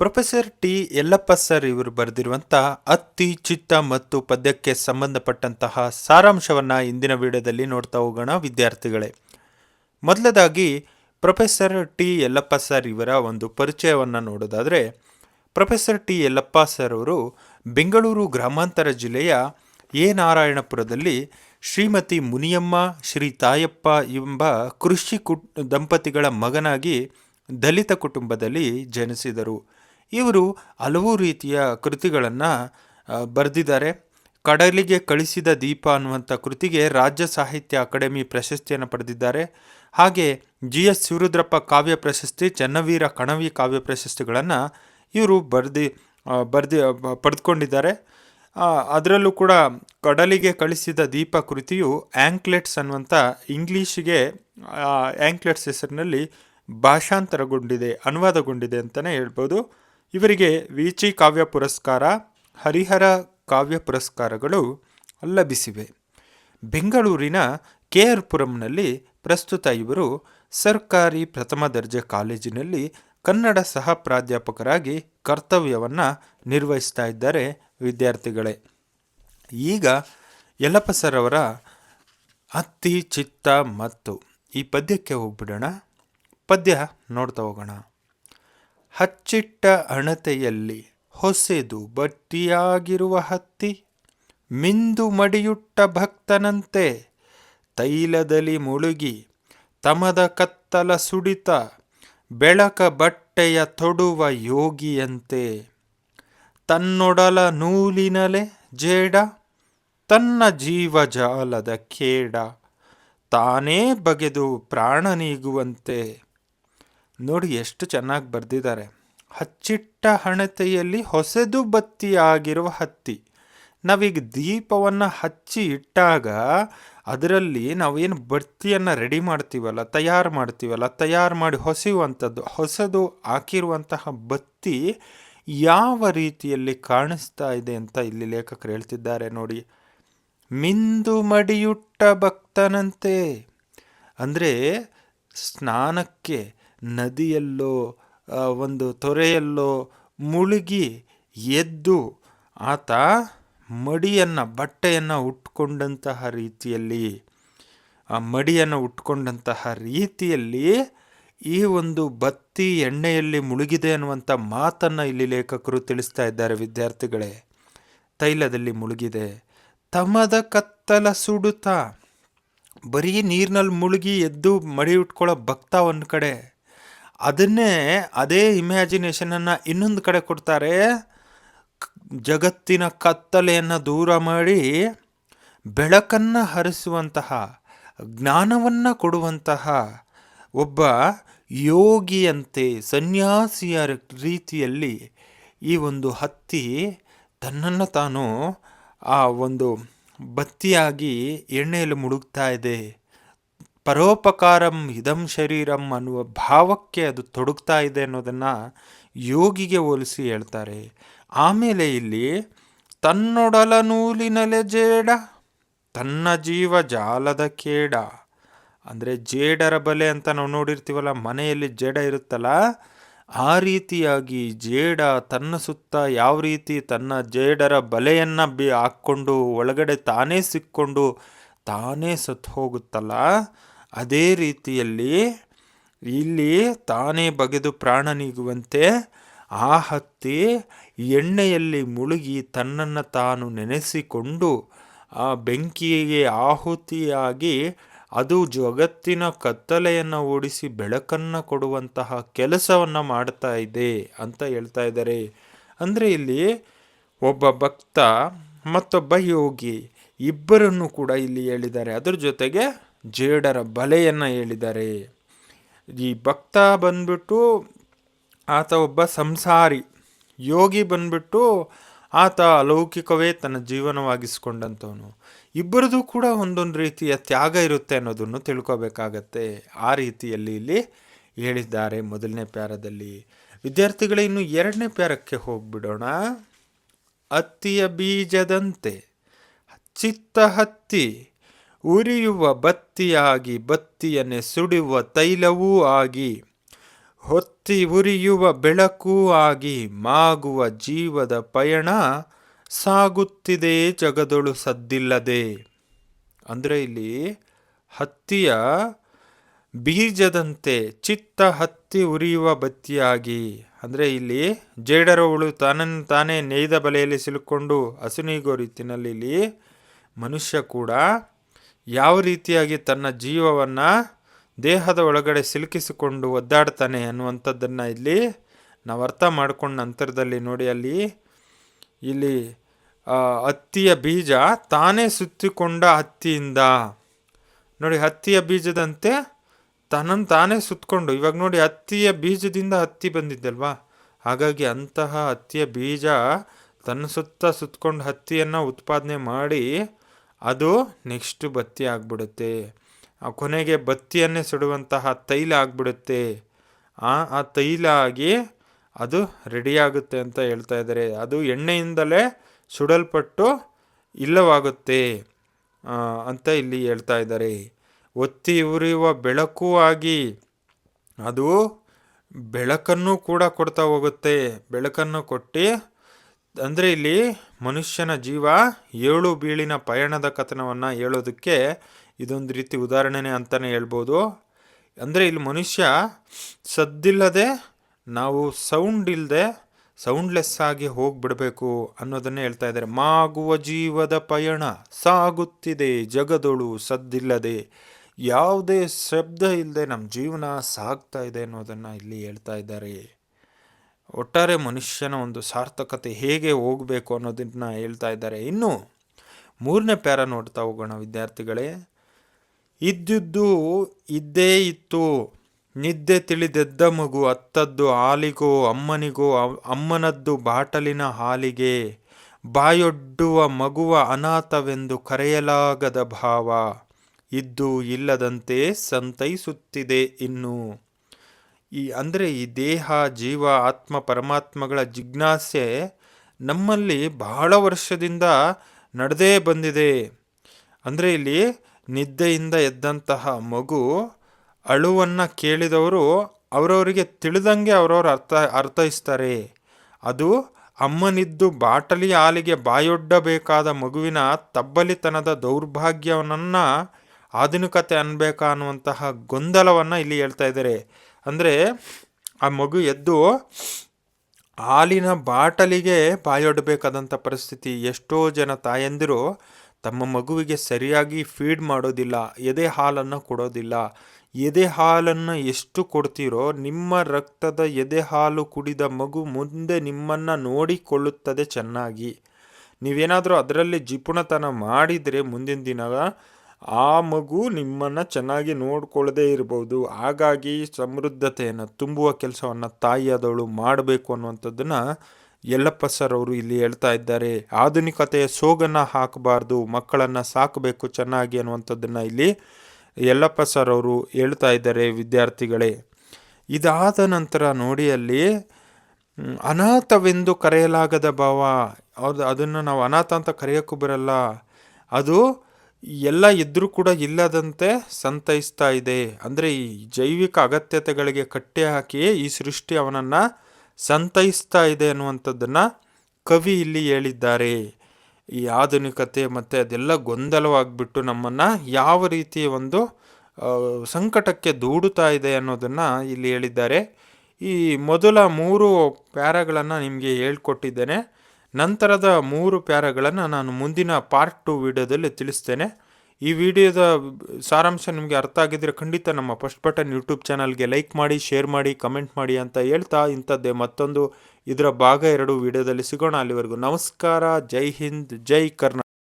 Professor T Yallappa sir ಇವರು ಬರೆದಿರುವಂಥ ಅತ್ತಿ, ಚಿತ್ತ ಮತ್ತು ಪದ್ಯಕ್ಕೆ ಸಂಬಂಧಪಟ್ಟಂತಹ ಸಾರಾಂಶವನ್ನು ಇಂದಿನ ವಿಡಿಯೋದಲ್ಲಿ ನೋಡ್ತಾ ಹೋಗೋಣ ವಿದ್ಯಾರ್ಥಿಗಳೇ. ಮೊದಲದಾಗಿ ಪ್ರೊಫೆಸರ್ ಟಿ ಯಲ್ಲಪ್ಪ ಸರ್ ಇವರ ಒಂದು ಪರಿಚಯವನ್ನು ನೋಡೋದಾದರೆ, ಪ್ರೊಫೆಸರ್ ಟಿ ಯಲ್ಲಪ್ಪ ಸರ್ ಅವರು ಬೆಂಗಳೂರು ಗ್ರಾಮಾಂತರ ಜಿಲ್ಲೆಯ ಎ ನಾರಾಯಣಪುರದಲ್ಲಿ ಶ್ರೀಮತಿ ಮುನಿಯಮ್ಮ, ಶ್ರೀ ತಾಯಪ್ಪ ಎಂಬ ಕೃಷಿ ಕುಟ್ ದಂಪತಿಗಳ ಮಗನಾಗಿ ದಲಿತ ಕುಟುಂಬದಲ್ಲಿ ಜನಿಸಿದರು. ಇವರು ಹಲವು ರೀತಿಯ ಕೃತಿಗಳನ್ನು ಬರೆದಿದ್ದಾರೆ. ಕಡಲಿಗೆ ಕಳಿಸಿದ ದೀಪ ಅನ್ನುವಂಥ ಕೃತಿಗೆ ರಾಜ್ಯ ಸಾಹಿತ್ಯ ಅಕಾಡೆಮಿ ಪ್ರಶಸ್ತಿಯನ್ನು ಪಡೆದಿದ್ದಾರೆ. ಹಾಗೆ ಜಿ ಎಸ್ ಶಿವರುದ್ರಪ್ಪ ಕಾವ್ಯ ಪ್ರಶಸ್ತಿ, ಚನ್ನವೀರ ಕಣವಿ ಕಾವ್ಯ ಪ್ರಶಸ್ತಿಗಳನ್ನು ಇವರು ಬರೆದಿ ಬರೆದಿ ಪಡೆದುಕೊಂಡಿದ್ದಾರೆ ಅದರಲ್ಲೂ ಕೂಡ ಕಡಲಿಗೆ ಕಳಿಸಿದ ದೀಪ ಕೃತಿಯು ಆ್ಯಂಕ್ಲೆಟ್ಸ್ ಅನ್ನುವಂಥ ಇಂಗ್ಲೀಷಿಗೆ ಆ್ಯಂಕ್ಲೆಟ್ಸ್ ಹೆಸರಿನಲ್ಲಿ ಭಾಷಾಂತರಗೊಂಡಿದೆ, ಅನುವಾದಗೊಂಡಿದೆ ಅಂತಲೇ ಹೇಳ್ಬೋದು. ಇವರಿಗೆ ವಿಚಿ ಕಾವ್ಯ ಪುರಸ್ಕಾರ, ಹರಿಹರ ಕಾವ್ಯ ಪುರಸ್ಕಾರಗಳು ಲಭಿಸಿವೆ. ಬೆಂಗಳೂರಿನ ಕೆ ಆರ್ ಪುರಂನಲ್ಲಿ ಪ್ರಸ್ತುತ ಇವರು ಸರ್ಕಾರಿ ಪ್ರಥಮ ದರ್ಜೆ ಕಾಲೇಜಿನಲ್ಲಿ ಕನ್ನಡ ಸಹ ಪ್ರಾಧ್ಯಾಪಕರಾಗಿ ಕರ್ತವ್ಯವನ್ನು ನಿರ್ವಹಿಸ್ತಾ ಇದ್ದಾರೆ ವಿದ್ಯಾರ್ಥಿಗಳೇ. ಈಗ ಯಲಪಸರವರ ಅತ್ತಿ ಚಿತ್ತ ಮತ್ತು ಈ ಪದ್ಯಕ್ಕೆ ಹೋಗ್ಬಿಡೋಣ. ಪದ್ಯ ನೋಡ್ತಾ ಹೋಗೋಣ. ಹಚ್ಚಿಟ್ಟ ಅಣತೆಯಲ್ಲಿ ಹೊಸೆದು ಬಟ್ಟಿಯಾಗಿರುವ ಹತ್ತಿ ಮಿಂದು ಮಡಿಯುಟ್ಟ ಭಕ್ತನಂತೆ ತೈಲದಲ್ಲಿ ಮುಳುಗಿ ತಮದ ಕತ್ತಲ ಸುಡಿತ ಬೆಳಕ ಬಟ್ಟೆಯ ತೊಡುವ ಯೋಗಿಯಂತೆ. ತನ್ನೊಡಲ ನೂಲಿನಲೆ ಜೇಡ, ತನ್ನ ಜೀವಜಾಲದ ಕೇಡ ತಾನೇ ಬಗೆದು ಪ್ರಾಣ ನೀಗುವಂತೆ ನೋಡಿ ಎಷ್ಟು ಚೆನ್ನಾಗಿ ಬರೆದಿದ್ದಾರೆ. ಹಚ್ಚಿಟ್ಟ ಹಣತೆಯಲ್ಲಿ ಹೊಸದು ಬತ್ತಿಯಾಗಿರುವ ಹತ್ತಿ. ನಾವೀಗ ದೀಪವನ್ನು ಹಚ್ಚಿ ಇಟ್ಟಾಗ ಅದರಲ್ಲಿ ನಾವೇನು ಬತ್ತಿಯನ್ನು ರೆಡಿ ಮಾಡ್ತೀವಲ್ಲ, ತಯಾರು ಮಾಡ್ತೀವಲ್ಲ, ತಯಾರು ಮಾಡಿ ಹೊಸೆಯುವಂಥದ್ದು, ಹೊಸದು ಹಾಕಿರುವಂತಹ ಬತ್ತಿ ಯಾವ ರೀತಿಯಲ್ಲಿ ಕಾಣಿಸ್ತಾ ಇದೆ ಅಂತ ಇಲ್ಲಿ ಲೇಖಕರು ಹೇಳ್ತಿದ್ದಾರೆ ನೋಡಿ. ಮಿಂದು ಮಡಿಯುಟ್ಟ ಭಕ್ತನಂತೆ. ಅಂದರೆ ಸ್ನಾನಕ್ಕೆ ನದಿಯಲ್ಲೋ ಒಂದು ತೊರೆಯಲ್ಲೋ ಮುಳುಗಿ ಎದ್ದು ಆತ ಮಡಿಯನ್ನು, ಬಟ್ಟೆಯನ್ನು ಉಟ್ಕೊಂಡಂತಹ ರೀತಿಯಲ್ಲಿ, ಆ ಮಡಿಯನ್ನು ಉಟ್ಕೊಂಡಂತಹ ರೀತಿಯಲ್ಲಿ ಈ ಒಂದು ಬತ್ತಿ ಎಣ್ಣೆಯಲ್ಲಿ ಮುಳುಗಿದೆ ಅನ್ನುವಂಥ ಮಾತನ್ನು ಇಲ್ಲಿ ಲೇಖಕರು ತಿಳಿಸ್ತಾ ಇದ್ದಾರೆ ವಿದ್ಯಾರ್ಥಿಗಳೇ. ತೈಲದಲ್ಲಿ ಮುಳುಗಿದೆ. ತಮದ ಕತ್ತಲ ಸುಡುತ್ತ, ಬರೀ ನೀರಿನಲ್ಲಿ ಮುಳುಗಿ ಎದ್ದು ಮಡಿ ಉಟ್ಕೊಳ್ಳೋ ಭಕ್ತ ಒಂದು ಕಡೆ. ಅದನ್ನೇ ಅದೇ ಇಮ್ಯಾಜಿನೇಷನನ್ನು ಇನ್ನೊಂದು ಕಡೆ ಕೊಡ್ತಾರೆ. ಜಗತ್ತಿನ ಕತ್ತಲೆಯನ್ನು ದೂರ ಮಾಡಿ ಬೆಳಕನ್ನು ಹರಿಸುವಂತಹ, ಜ್ಞಾನವನ್ನು ಕೊಡುವಂತಹ ಒಬ್ಬ ಯೋಗಿಯಂತೆ, ಸನ್ಯಾಸಿಯ ರೀತಿಯಲ್ಲಿ ಈ ಒಂದು ಹತ್ತಿ ತನ್ನನ್ನು ತಾನು ಆ ಒಂದು ಬತ್ತಿಯಾಗಿ ಎಣ್ಣೆಯಲ್ಲಿ ಮುಳುಗ್ತಾ ಇದೆ. ಪರೋಪಕಾರಂ ಇದಂ ಶರೀರಂ ಅನ್ನುವ ಭಾವಕ್ಕೆ ಅದು ತೊಡಗ್ತಾ ಇದೆ ಅನ್ನೋದನ್ನು ಯೋಗಿಗೆ ಹೋಲಿಸಿ ಹೇಳ್ತಾರೆ. ಆಮೇಲೆ ಇಲ್ಲಿ ತನ್ನೊಡಲ ನೂಲಿನಲೆ ಜೇಡ, ತನ್ನ ಜೀವ ಜಾಲದ ಕೇಡ. ಅಂದರೆ ಜೇಡರ ಬಲೆ ಅಂತ ನಾವು ನೋಡಿರ್ತೀವಲ್ಲ, ಮನೆಯಲ್ಲಿ ಜೇಡ ಇರುತ್ತಲ್ಲ, ಆ ರೀತಿಯಾಗಿ ಜೇಡ ತನ್ನ ಸುತ್ತ ಯಾವ ರೀತಿ ತನ್ನ ಜೇಡರ ಬಲೆಯನ್ನು ಬಿ ಹಾಕ್ಕೊಂಡು ಒಳಗಡೆ ತಾನೇ ಸಿಕ್ಕೊಂಡು ತಾನೇ ಸತ್ತು ಹೋಗುತ್ತಲ್ಲ ಅದೇ ರೀತಿಯಲ್ಲಿ ಇಲ್ಲಿ ತಾನೇ ಬಗೆದು ಪ್ರಾಣ ನೀಗುವಂತೆ ಆ ಹತ್ತಿ ಎಣ್ಣೆಯಲ್ಲಿ ಮುಳುಗಿ ತನ್ನನ್ನು ತಾನು ನೆನೆಸಿಕೊಂಡು ಆ ಬೆಂಕಿಗೆ ಆಹುತಿಯಾಗಿ ಅದು ಜಗತ್ತಿನ ಕತ್ತಲೆಯನ್ನು ಓಡಿಸಿ ಬೆಳಕನ್ನು ಕೊಡುವಂತಹ ಕೆಲಸವನ್ನು ಮಾಡ್ತಾ ಇದೆ ಅಂತ ಹೇಳ್ತಾ ಇದ್ದಾರೆ. ಅಂದರೆ ಇಲ್ಲಿ ಒಬ್ಬ ಭಕ್ತ ಮತ್ತೊಬ್ಬ ಯೋಗಿ ಇಬ್ಬರನ್ನು ಕೂಡ ಇಲ್ಲಿ ಹೇಳಿದ್ದಾರೆ. ಅದರ ಜೊತೆಗೆ ಜೇಡರ ಬಲೆಯನ್ನು ಹೇಳಿದ್ದಾರೆ ಈ ಭಕ್ತ ಬಂದ್ಬಿಟ್ಟು ಆತ ಒಬ್ಬ ಸಂಸಾರಿ, ಯೋಗಿ ಬಂದ್ಬಿಟ್ಟು ಆತ ಅಲೌಕಿಕವೇ ತನ್ನ ಜೀವನವಾಗಿಸ್ಕೊಂಡಂಥವನು ಇಬ್ಬರದು ಕೂಡ ಒಂದೊಂದು ರೀತಿಯ ತ್ಯಾಗ ಇರುತ್ತೆ ಅನ್ನೋದನ್ನು ತಿಳ್ಕೊಬೇಕಾಗತ್ತೆ. ಆ ರೀತಿಯಲ್ಲಿ ಇಲ್ಲಿ ಹೇಳಿದ್ದಾರೆ ಮೊದಲನೇ ಪ್ಯಾರದಲ್ಲಿ. ವಿದ್ಯಾರ್ಥಿಗಳೇ, ಇನ್ನು ಎರಡನೇ ಪ್ಯಾರಕ್ಕೆ ಹೋಗ್ಬಿಡೋಣ. ಹತ್ತಿಯ ಬೀಜದಂತೆ, ಚಿತ್ತ ಹತ್ತಿ ಉರಿಯುವ ಬತ್ತಿಯಾಗಿ ಬತ್ತಿಯನ್ನೇ ಸುಡುವ ತೈಲವೂ ಆಗಿ, ಹೊತ್ತಿ ಉರಿಯುವ ಬೆಳಕು ಆಗಿ ಮಾಗುವ ಜೀವದ ಪಯಣ ಸಾಗುತ್ತಿದೆ ಜಗದೊಳು ಸದ್ದಿಲ್ಲದೆ. ಅಂದರೆ ಇಲ್ಲಿ ಹತ್ತಿಯ ಬೀಜದಂತೆ ಚಿತ್ತ ಹತ್ತಿ ಉರಿಯುವ ಬತ್ತಿಯಾಗಿ, ಅಂದರೆ ಇಲ್ಲಿ ಜೇಡರವಳು ತಾನನ್ನು ತಾನೇ ನೇಯ್ದ ಬಲೆಯಲ್ಲಿ ಸಿಲುಕೊಂಡು ಹಸುನೀಗೋ ರೀತಿಯಲ್ಲಿ ಮನುಷ್ಯ ಕೂಡ ಯಾವ ರೀತಿಯಾಗಿ ತನ್ನ ಜೀವವನ್ನು ದೇಹದ ಒಳಗಡೆ ಸಿಲುಕಿಸಿಕೊಂಡು ಒದ್ದಾಡ್ತಾನೆ ಅನ್ನುವಂಥದ್ದನ್ನು ಇಲ್ಲಿ ನಾವು ಅರ್ಥ ಮಾಡ್ಕೊಂಡ ನಂತರದಲ್ಲಿ ನೋಡಿ ಅಲ್ಲಿ ಇಲ್ಲಿ ಹತ್ತಿಯ ಬೀಜ ತಾನೇ ಸುತ್ತಿಕೊಂಡ ಹತ್ತಿಯಿಂದ. ನೋಡಿ ಹತ್ತಿಯ ಬೀಜದಂತೆ ತನ್ನನ್ನು ತಾನೇ ಸುತ್ತಕೊಂಡು ಇವಾಗ ನೋಡಿ ಹತ್ತಿಯ ಬೀಜದಿಂದ ಹತ್ತಿ ಬಂದಿದ್ದಲ್ವಾ? ಹಾಗಾಗಿ ಅಂತಹ ಹತ್ತಿಯ ಬೀಜ ತನ್ನ ಸುತ್ತ ಸುತ್ತಕೊಂಡು ಹತ್ತಿಯನ್ನು ಉತ್ಪಾದನೆ ಮಾಡಿ ಅದು ನೆಕ್ಸ್ಟ್ ಬತ್ತಿ ಆಗಿಬಿಡುತ್ತೆ. ಆ ಕೊನೆಗೆ ಬತ್ತಿಯನ್ನೇ ಸುಡುವಂತಹ ತೈಲ ಆಗಿಬಿಡುತ್ತೆ. ಆ ಆ ತೈಲ ಆಗಿ ಅದು ರೆಡಿಯಾಗುತ್ತೆ ಅಂತ ಹೇಳ್ತಾ ಇದ್ದಾರೆ. ಅದು ಎಣ್ಣೆಯಿಂದಲೇ ಸುಡಲ್ಪಟ್ಟು ಇಲ್ಲವಾಗುತ್ತೆ ಅಂತ ಇಲ್ಲಿ ಹೇಳ್ತಾ ಇದ್ದಾರೆ. ಒತ್ತಿ ಉರಿಯುವ ಬೆಳಕು ಆಗಿ ಅದು ಬೆಳಕನ್ನು ಕೂಡ ಕೊಡ್ತಾ ಹೋಗುತ್ತೆ. ಬೆಳಕನ್ನು ಕೊಟ್ಟು, ಅಂದರೆ ಇಲ್ಲಿ ಮನುಷ್ಯನ ಜೀವ ಏಳು ಬೀಳಿನ ಪಯಣದ ಕಥನವನ್ನು ಹೇಳೋದಕ್ಕೆ ಇದೊಂದು ರೀತಿ ಉದಾಹರಣೆನೇ ಅಂತಲೇ ಹೇಳ್ಬೋದು. ಅಂದರೆ ಇಲ್ಲಿ ಮನುಷ್ಯ ಸದ್ದಿಲ್ಲದೆ, ನಾವು ಸೌಂಡ್ ಇಲ್ಲದೆ ಸೌಂಡ್ಲೆಸ್ ಆಗಿ ಹೋಗ್ಬಿಡಬೇಕು ಅನ್ನೋದನ್ನೇ ಹೇಳ್ತಾ ಇದ್ದಾರೆ. ಮಾಗುವ ಜೀವದ ಪಯಣ ಸಾಗುತ್ತಿದೆ, ಜಗದೊಳು ಸದ್ದಿಲ್ಲದೆ. ಯಾವುದೇ ಶಬ್ದ ಇಲ್ಲದೆ ನಮ್ಮ ಜೀವನ ಸಾಗ್ತಾ ಇದೆ ಅನ್ನೋದನ್ನು ಇಲ್ಲಿ ಹೇಳ್ತಾ ಇದ್ದಾರೆ. ಒಟ್ಟಾರೆ ಮನುಷ್ಯನ ಒಂದು ಸಾರ್ಥಕತೆ ಹೇಗೆ ಹೋಗಬೇಕು ಅನ್ನೋದನ್ನ ಹೇಳ್ತಾ ಇದ್ದಾರೆ. ಇನ್ನು ಮೂರನೇ ಪ್ಯಾರ ನೋಡ್ತಾ ಹೋಗೋಣ ವಿದ್ಯಾರ್ಥಿಗಳೇ. ಇದ್ದಿದ್ದು ಇದ್ದೇ ಇತ್ತು. ನಿದ್ದೆ ತಿಳಿದೆದ್ದ ಮಗು ಅತ್ತದ್ದು ಹಾಲಿಗೋ, ಅಮ್ಮನಿಗೋ ಅಮ್ಮನದ್ದು ಬಾಟಲಿನ ಹಾಲಿಗೆ. ಬಾಯೊಡ್ಡುವ ಮಗುವ ಅನಾಥವೆಂದು ಕರೆಯಲಾಗದ ಭಾವ. ಇದ್ದು ಇಲ್ಲದಂತೆ ಸಂತೈಸುತ್ತಿದೆ ಇನ್ನು. ಈ ಅಂದರೆ ಈ ದೇಹ, ಜೀವ, ಆತ್ಮ, ಪರಮಾತ್ಮಗಳ ಜಿಜ್ಞಾಸೆ ನಮ್ಮಲ್ಲಿ ಬಹಳ ವರ್ಷದಿಂದ ನಡೆದೇ ಬಂದಿದೆ. ಅಂದರೆ ಇಲ್ಲಿ ನಿದ್ದೆಯಿಂದ ಎದ್ದಂತಹ ಮಗು ಅಳುವನ್ನು ಕೇಳಿದವರು ಅವರವರಿಗೆ ತಿಳಿದಂಗೆ ಅವರವರು ಅರ್ಥ, ಅರ್ಥೈಸ್ತಾರೆ. ಅದು ಅಮ್ಮನಿದ್ದು ಬಾಟಲಿ ಹಾಲಿಗೆ ಬಾಯೊಡ್ಡಬೇಕಾದ ಮಗುವಿನ ತಬ್ಬಲಿತನದ ದೌರ್ಭಾಗ್ಯವನ್ನು, ಆಧುನಿಕತೆ ಅನ್ಬೇಕಾ ಅನ್ನುವಂತಹ ಗೊಂದಲವನ್ನು ಇಲ್ಲಿ ಹೇಳ್ತಾ ಇದ್ದಾರೆ. ಅಂದರೆ ಆ ಮಗು ಎದ್ದು ಹಾಲಿನ ಬಾಟಲಿಗೆ ಬಾಯೊಡ್ಡಬೇಕಾದಂಥ ಪರಿಸ್ಥಿತಿ ಎಷ್ಟೋ ಜನ ತಾಯಂದಿರು ತಮ್ಮ ಮಗುವಿಗೆ ಸರಿಯಾಗಿ ಫೀಡ್ ಮಾಡೋದಿಲ್ಲ, ಎದೆ ಹಾಲನ್ನು ಕೊಡೋದಿಲ್ಲ. ಎದೆ ಹಾಲನ್ನು ಎಷ್ಟು ಕೊಡ್ತೀರೋ, ನಿಮ್ಮ ರಕ್ತದ ಎದೆ ಹಾಲು ಕುಡಿದ ಮಗು ಮುಂದೆ ನಿಮ್ಮನ್ನು ನೋಡಿಕೊಳ್ಳುತ್ತದೆ ಚೆನ್ನಾಗಿ. ನೀವೇನಾದರೂ ಅದರಲ್ಲಿ ಜಿಪುಣತನ ಮಾಡಿದರೆ ಮುಂದಿನ ದಿನ ಆ ಮಗು ನಿಮ್ಮನ್ನು ಚೆನ್ನಾಗಿ ನೋಡ್ಕೊಳ್ಳದೇ ಇರ್ಬೋದು. ಹಾಗಾಗಿ ಸಮೃದ್ಧತೆಯನ್ನು ತುಂಬುವ ಕೆಲಸವನ್ನು ತಾಯಿಯಾದವಳು ಮಾಡಬೇಕು ಅನ್ನುವಂಥದ್ದನ್ನು ಯಲ್ಲಪ್ಪ ಸರ್ ಅವರು ಇಲ್ಲಿ ಹೇಳ್ತಾ ಇದ್ದಾರೆ. ಆಧುನಿಕತೆಯ ಸೋಗನ್ನು ಹಾಕಬಾರ್ದು, ಮಕ್ಕಳನ್ನು ಸಾಕಬೇಕು ಚೆನ್ನಾಗಿ ಅನ್ನುವಂಥದ್ದನ್ನು ಇಲ್ಲಿ ಯಲ್ಲಪ್ಪ ಸರ್ ಅವರು ಹೇಳ್ತಾ ಇದ್ದಾರೆ ವಿದ್ಯಾರ್ಥಿಗಳೇ. ಇದಾದ ನಂತರ ನೋಡಿ ಅಲ್ಲಿ ಅನಾಥವೆಂದು ಕರೆಯಲಾಗದ ಭಾವ. ಅದು ಅದನ್ನು ನಾವು ಅನಾಥ ಅಂತ ಕರೆಯೋಕ್ಕೂ ಬರಲ್ಲ. ಅದು ಎಲ್ಲ ಇದ್ದರೂ ಕೂಡ ಇಲ್ಲದಂತೆ ಸಂತೈಸ್ತಾ ಇದೆ. ಅಂದರೆ ಈ ಜೈವಿಕ ಅಗತ್ಯತೆಗಳಿಗೆ ಕಟ್ಟೆ ಹಾಕಿಯೇ ಈ ಸೃಷ್ಟಿ ಅವನನ್ನು ಸಂತೈಸ್ತಾ ಇದೆ ಅನ್ನುವಂಥದ್ದನ್ನು ಕವಿ ಇಲ್ಲಿ ಹೇಳಿದ್ದಾರೆ. ಈ ಆಧುನಿಕತೆ ಮತ್ತು ಅದೆಲ್ಲ ಗೊಂದಲವಾಗಿಬಿಟ್ಟು ನಮ್ಮನ್ನು ಯಾವ ರೀತಿ ಒಂದು ಸಂಕಟಕ್ಕೆ ದೂಡುತ್ತಾ ಇದೆ ಅನ್ನೋದನ್ನು ಇಲ್ಲಿ ಹೇಳಿದ್ದಾರೆ. ಈ ಮೊದಲ ಮೂರು ಪ್ಯಾರಗಳನ್ನು ನಿಮಗೆ ಹೇಳ್ಕೊಟ್ಟಿದ್ದೇನೆ. ನಂತರದ ಮೂರು ಪ್ಯಾರಗಳನ್ನು ನಾನು ಮುಂದಿನ ಪಾರ್ಟ್ ಟು ವಿಡಿಯೋದಲ್ಲಿ ತಿಳಿಸ್ತೇನೆ. ಈ ವಿಡಿಯೋದ ಸಾರಾಂಶ ನಿಮಗೆ ಅರ್ಥ ಆಗಿದ್ದರೆ ಖಂಡಿತ ನಮ್ಮ ಫಸ್ಟ್ ಬಟನ್ ಯೂಟ್ಯೂಬ್ ಚಾನಲ್ಗೆ ಲೈಕ್ ಮಾಡಿ ಶೇರ್ ಮಾಡಿ ಕಮೆಂಟ್ ಮಾಡಿ ಅಂತ ಹೇಳ್ತಾ ಇಂಥದ್ದೇ ಮತ್ತೊಂದು ಇದರ ಭಾಗ ಎರಡು ವಿಡಿಯೋದಲ್ಲಿ ಸಿಗೋಣ. ಅಲ್ಲಿವರೆಗೂ ನಮಸ್ಕಾರ. ಜೈ ಹಿಂದ್, ಜೈ ಕರ್ನಾಟಕ